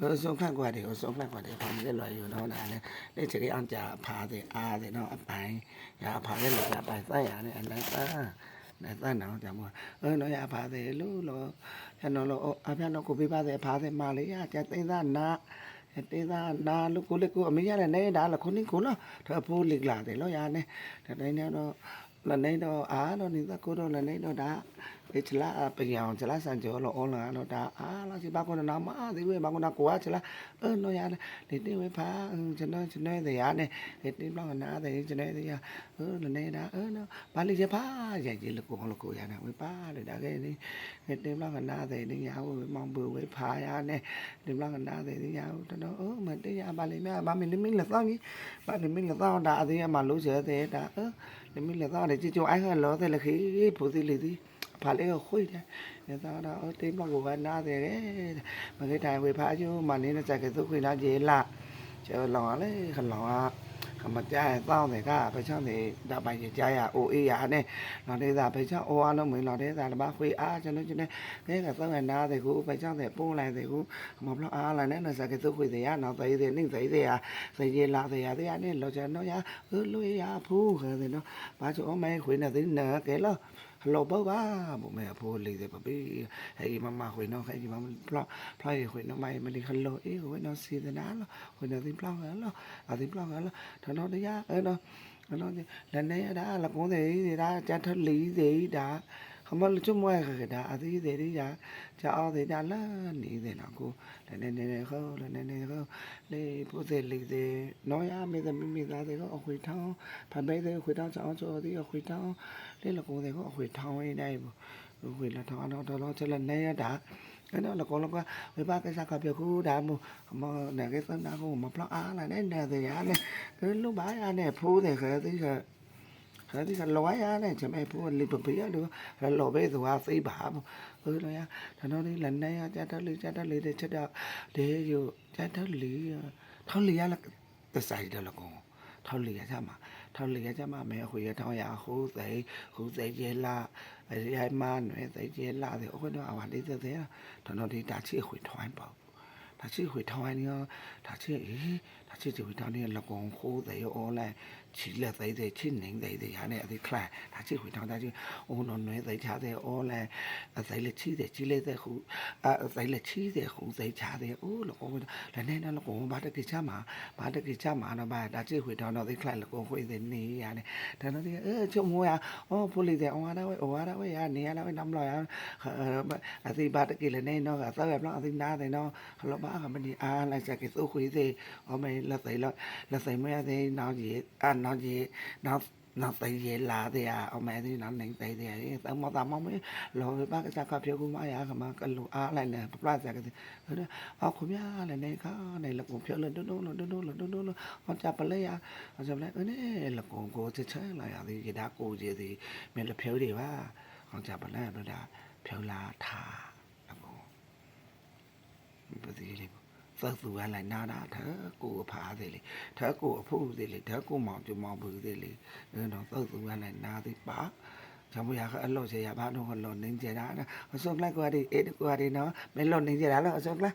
အစုံခန့်ကွာတယ်အစုံခန့်ကွာတယ်ဘာလဲလွယ်ယူတော့ဒါလည်းလက်ချေအောင်ကြဖားတယ်အားတယ်နော်အပိုင်ရာဖားလဲလို့ကြပိုင်ဆိုင်ရနဲ့အနိုင်သားနဲ့တန်းတော့ကြမှာအဲတော့ရဖားတယ်လို့လို့ကျွန်တော်လို့အဖေတော့ကိုပြပါတယ်ဖားတယ်မာလေးရကျသိန်းသားနာတေးသားနာလို့ကိုလေးကိုအမေရလည်းနေတာလခုနကိုလားဒါဖိုးလိကလာတယ်လို့ရနဲ့ဒါတိုင်းတော့ là này đó á đó nên ta cô đó là này đó đã cái chả là bây giờ chả là sang chỗ lộ là nó đã á nó chỉ ba con nó má thì về ba con nó quá chả là, ơ, nó nhà thì đi với phá ừ, cho nó cho nó thì á này. Thì đi bao nó thì cho nó thì ơ là này đã ơ, nó, ba lý phá. Giải chỉ lực của con lực của nhà này với phá để đã cái đi thì đi bao nó thì đi nhà với mong bự với phá á này. Đi bao nó thì đi nhà cho nó, ơ mình đi nhà ba lý mẹ ba mình đi mình là sao nhỉ? Ba mình mình là tao đã thì mà lũ trẻ thì đã ơ နမိလက်သားနဲ့ကြည်ကြောအိုင်ဟလောတဲ့လက်ခေးပိုစီလေးစီဖာလေးကိုခွေတယ်လက်သားတော့အတိတ်ဘက်ကိုပဲနားတယ်တဲ့မကိတိုင်ဝေဖာအကျိုးမနင်းတဲ့ကြက်ကစုခွေလာကြည်လာကျော်လောင်းလေခလောင်းက မကြဲတောင်းတယ်ကဖချောင်းနေဒါပိုင်ကြရအိုအေးရနဲ့နောက်လေးသာဖချောင်းအိုအားလုံးမင်းနောက်လေးသာလမခွေအားကျွန်တော်ကျွန်တော်ခဲကသောင်းနားတယ်ကိုဖချောင်းတယ်ပုံးလိုက်တယ်ကိုမဘလောက်အားလာနဲ့နဲ့ကြက်ကသူခွေးတယ်ရနောက်သေးတယ်နှိမ့်သေးတယ်ရစေကြီးလာတယ်ရတဲ့ရနဲ့လောချင်တော့ရဟလွေရဖူးခဲတယ်နော်ဘာချောမဲခွေးနေတယ်နာကဲလော lo bao ba bộ mẹ phụ lì thì bà bị hay mà mà hồi nó hay mà lo lo hồi nó mày mà đi khăn lo ý hồi nó xì thì đá lo hồi nó tìm lo hả lo à tìm lo hả lo thằng nó đấy á ơi nó nó thì lần này đã là có thể thì đã cha thật lý gì đã không có chút mua cái đã thì để đi ra cho thì đã là lý thì nó cô lần này này không lần này này không lấy phụ thể lý thì nói á bây giờ mình mình ra thì có hồi thao phải bây giờ hồi thao cho cho thì hồi thao လေးလကောတဲ့ကိုအခွေထောင်းရင်းတိုင်းဘူးခွေလာထောင်းတော့တော့ချက်လက်နေရတာအဲ့တော့လကောလကဝေပါကစားကပြခုဒါမမနာကေစံနာကိုမပလောက်အားလာနဲ့နေတယ်ရနဲ့ကဲလို့ပါရနဲ့ဖိုးတယ်ခဲသိက ခဲသိကလောရနဲ့ချမဲဖိုးလိပပရတော့လောပဲသွားသိပါဘူးဟိုတော့ရဒါတော့လေးလက်နေရကြတလေးကြတလေးတဲ့ချက်တော့ဒေယူကြတလေးထောင်းလေးရလက်တဆိုင်တယ်လကောထောင်းလေးရချမှာထောက်လေကြမှာမဲခွေရထောင်းရဟိုးစိဟိုးစိကျဲလာရိုင်းမနွယ်စိကျဲလာတဲ့အခုတော့အဝလေးတဲ့တဲ့တော်တော်ဒီတာချီခွေထောင်းပေါ့တာ ချီခွေထောင်းရောတာချီအေးတာချီခွေထောင်းနေလကုံခိုးတဲ့ရော online ချီလက်သိတဲ့ချစ်နေတဲ့တဲ့ရနဲ့အဒီခလိုက်တာချီခွေထောင်းတာချီအိုးနော်နွယ်သိချတဲ့ online အသိလက်ချီတဲ့ချီလက်တဲ့ခုအသိလက်ချီတဲ့ခုသိချတဲ့အိုးလကုံလည်းနဲ့လကုံဘာတကိချမှာဘာတကိချမှာတော့ဘာတာချီခွေထောင်းတော့ဒီခလိုက်လကုံခွေတဲ့နေရနဲ့ဒါတော့ဒီအဲချုံမိုးရအော်ဖိုလီတဲ့အော်ရဝဲအော်ရဝဲရနေရလာဝဲနမ်လောရအသိဘာတကိလည်းနေတော့ကသောရပလောက်အသိနားတယ်နော်ခလဘာကမဒီအားလိုက်ချက်ကိသုခွေတဲ့အော်မဲလက်သိလောက်လက်သိမရတဲ့နောက်ကြီးအာနောက်ကြီးနောက်နောက်သိရလာတဲ့အမဲဒီနောက်နေသိတဲ့ရေတမတာမမလောဘကစားကပြေကူမရခမကလူအားလိုက်လဲပပစကတဲ့အော်ခုမြလည်းနေခါနေလကုံပြေလို့ဒုဒုလို့ဒုဒုလို့ဒုဒုလို့ဟောကြပလဲရဟောကြပလဲအဲလကုံကိုချချဲလာရသည်ရတာကိုကြီးသည်မြလ ဖြိုးတွေပါဟောကြပလဲတော့ဒါဖြိုးလာထားလကုံပတိလေးသက်သူကလိုက်နာတာထကိုဖားသေးလေထကိုအဖို့သေးလေထကိုမောင်ကျမောင်ဘူးသေးလေအဲတော့သက်သူကလိုက်နာသေးပါจำบ่อยากอร่อยเสียบ้านของหล่นนิ่งเจดานะอสกละกว่าดิเอ็ดกว่าดิเนาะไม่หล่นนิ่งเจดาแล้วอสกละ